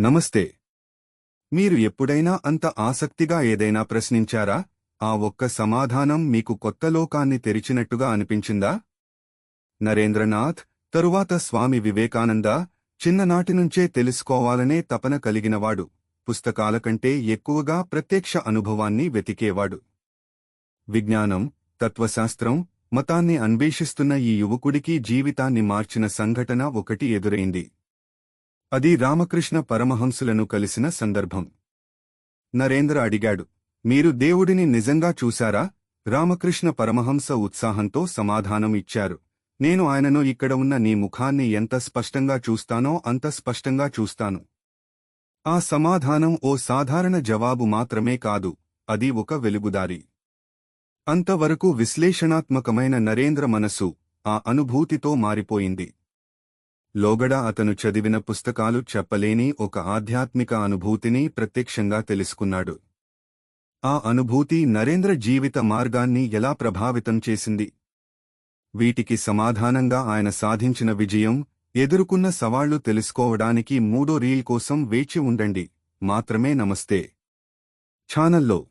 నమస్తే. మీరు ఎప్పుడైనా అంత ఆసక్తిగా ఏదైనా ప్రశ్నించారా? ఆ ఒక్క సమాధానం మీకు కొత్త లోకాన్ని తెరిచినట్టుగా అనిపించిందా? నరేంద్రనాథ్ తరువాత స్వామి వివేకానంద చిన్ననాటి నుంచే తెలుసుకోవాలనే తపన కలిగినవాడు. పుస్తకాల కంటే ఎక్కువగా ప్రత్యక్ష అనుభవాన్ని వెతికేవాడు. విజ్ఞానం తత్వశాస్త్రం మతాన్ని అన్వేషిస్తున్న ఈ యువకుడికి జీవితాన్ని మార్చిన సంఘటన ఒకటి ఎదురైంది. అది రామకృష్ణ పరమహంసులను కలిసిన సందర్భం. నరేంద్ర అడిగాడు మీరు దేవుడిని నిజంగా చూశారా? రామకృష్ణ పరమహంస ఉత్సాహంతో సమాధానం ఇచ్చారు. నేను ఆయనను ఇక్కడ ఉన్న నీ ముఖాన్ని ఎంత స్పష్టంగా చూస్తానో అంత స్పష్టంగా చూస్తాను. ఆ సమాధానం ఓ సాధారణ జవాబు మాత్రమే కాదు అది ఒక వెలుగుదారి. అంతవరకు విశ్లేషణాత్మకమైన నరేంద్ర మనసు ఆ అనుభూతితో మారిపోయింది. లోగడ అతను చదివిన పుస్తకాలు చెప్పలేని ఒక ఆధ్యాత్మిక అనుభూతిని ప్రత్యక్షంగా తెలుసుకున్నాడు. ఆ అనుభూతి నరేంద్ర జీవిత మార్గాన్ని ఎలా ప్రభావితం చేసింది? వీటికి సమాధానంగా ఆయన సాధించిన విజయం ఎదుర్కొన్న సవాళ్ళు తెలుసుకోవడానికి మూడో రీల్ కోసం వేచి ఉండండి. మాత్రమే నమస్తే. ఛానల్లో